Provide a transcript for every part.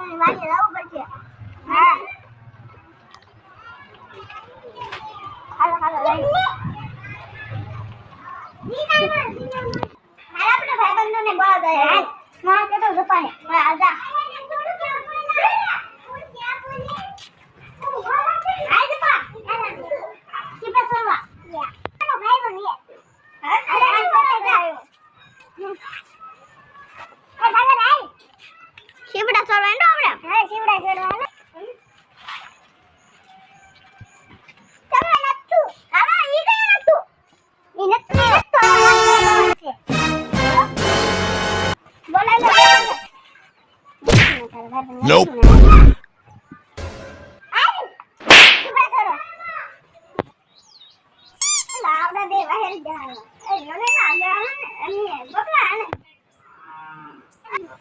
ની વાડી ને પડશે? હા. હાલો હાલો, લઈ હાલ આપણે ભાઈબંધોને બોલાવ દઈએ હાલમાં કે તો આજા. Nope.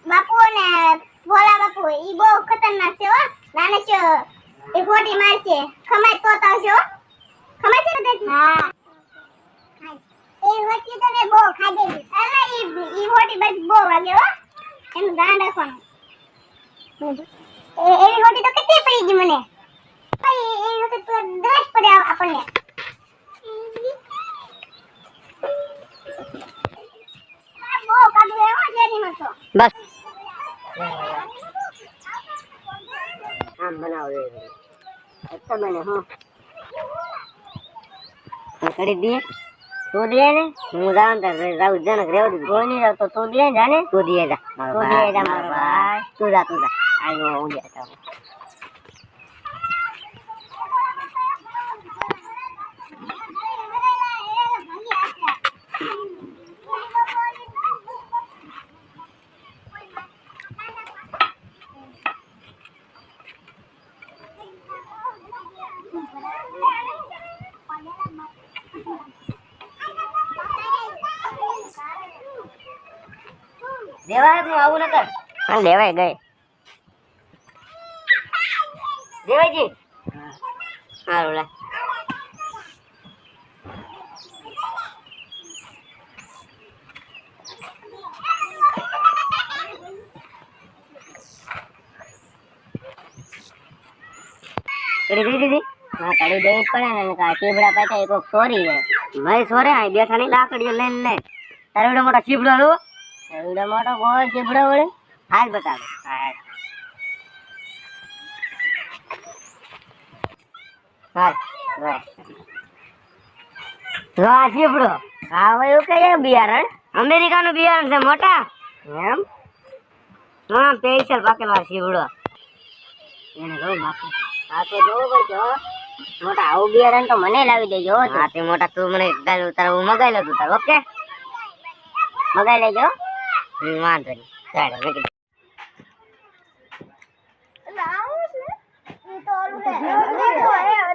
બાપુ ને ભોલા બાપુ, ઈ બહુ ખતરનાક છે હો. નાને ચો એ ફોટી મારશે. ખમાય તો આવજો ખમાય છે ને હા એ વચ્ચે તો ને બહુ ખાધેલી અલા ઈ ઈ ફોટી બસ બહુ વાગે હો એનું ધ્યાન રાખવાનું એ એવી રોટી તો કેટલી પડી ગઈ મને? ભાઈ એ વખત તો દસ પડે આપણને. આ બહુ કાઢું એવો જેરીમાં તો બસ. આમ બનાવો એટલે બને હું. કરી દઈએ. તું દે ને. હું જાઉં તો જાઉં જનક રેવ કોઈ નહીં તો તું દે જાને. તું દે જા. તું દે જા મારો ભાઈ. તું જા તું જા. આયો હું જતા દેવાય તું આવું ન કર હા લેવાય ગઈ દેવાયજી સારું લે. દીધી હા કરી દેવી પડે ને કા ચીબડા પાછા એક સોરી જાય. ભાઈ સોરે આ બેઠા ની લાકડીઓ લઈને લે. તારો મોટો ચીબડો લો. એવડો મોટો ગોળ ચીબડો વળે. હાલ બતાવે. હાલ જો હા એવું કઈ બિયારણ? અમેરિકાનું બિયારણ છે મોટા? એમ? હા પેન્સિલ પાકેલા શીવડો. એને કહું બાપુ હા તો જોવું પડશે મોટા આવું બિયારણ તો મને લાવી દેજો હો તે. મોટા તું મને તારે હું મગાઈ લઉં તું તારે ઓકે? મગાઈ લેજો. વાંધો નહીં. ચાલો મેં કીધું.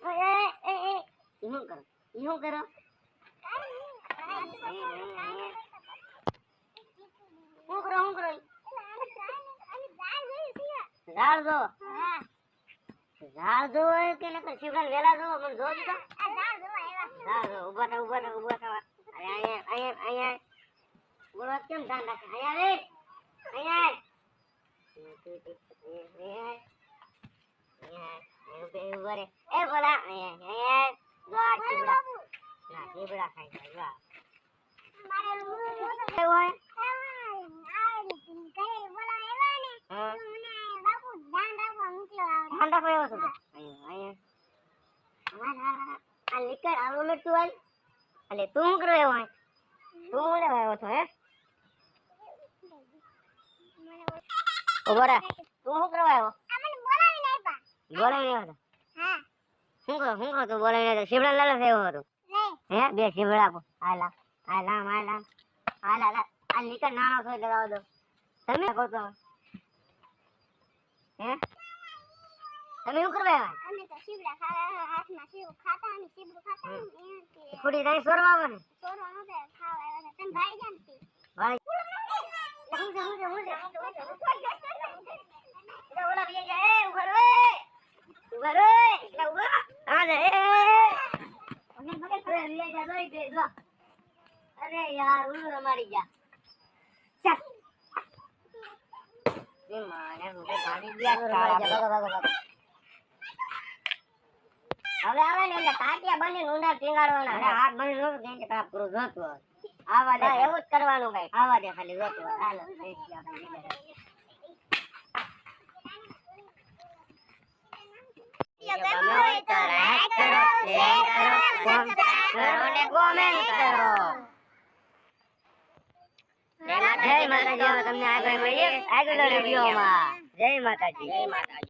શું કરો શું કરો શું કરો શું કરો ઝાડ જો ઝાડ જો કે નકર શિવલાલ વેલા જો મને જો ઝાડ જો ઊભા થા ઊભા થા ઊભા થા અહીંયા અહીંયા અહીંયા બોલો કેમ ધ્યાન અહીંયા રે અહીંયા ઊભા રે એ બોલા એ શિવડા ખાઈ જાય જો આ. લીકર આ ઓલું તું હાલ તું શું એવો તું આવ્યો છો હે ઊભો તું શું કરવા આવ્યો બોલાવી આવ્યો હતો શું કરો શું કરો તું બોલાવી આવ્યો શિવડા લાલો થયો હતો હે બે શિવડા આપો આ લા આ લામ આ લીકર નાનો છો એટલે દો તમે કહો તો હે તમે શું કરવા આવ્યા ખોટી તારી સોરવા આવે ને ભાઈ હું છે, હું છે, હું છે, હું છે, હું છે, હું છે. ઓલા બે જાય, એ, ઊભા રહો, એ. ઊભા રહો, એ. એટલે ઊભા. આ એ, એ, એ. પર બે જાય, દોઈ બે, જો. અરે યાર ઉલ્લુ રમાડી ગયા ચાલ એ મારે રૂપે ભાગી ગયા કાળા ભાગો ભાગો ભાગો હવે આવે ને એટલે કાટિયા બની ઊંડા ટીંગાડવાના અરે હાથ બની નો કે તારા પૂરું જોતું આવા દે એવું જ કરવાનું ભાઈ આવા દે ખાલી જોતું હાલો કરો, કરો કરો. જય માતાજી. તમને આગળ મળીએ આગળ વિડીયોમાં જય માતાજી. જય માતાજી.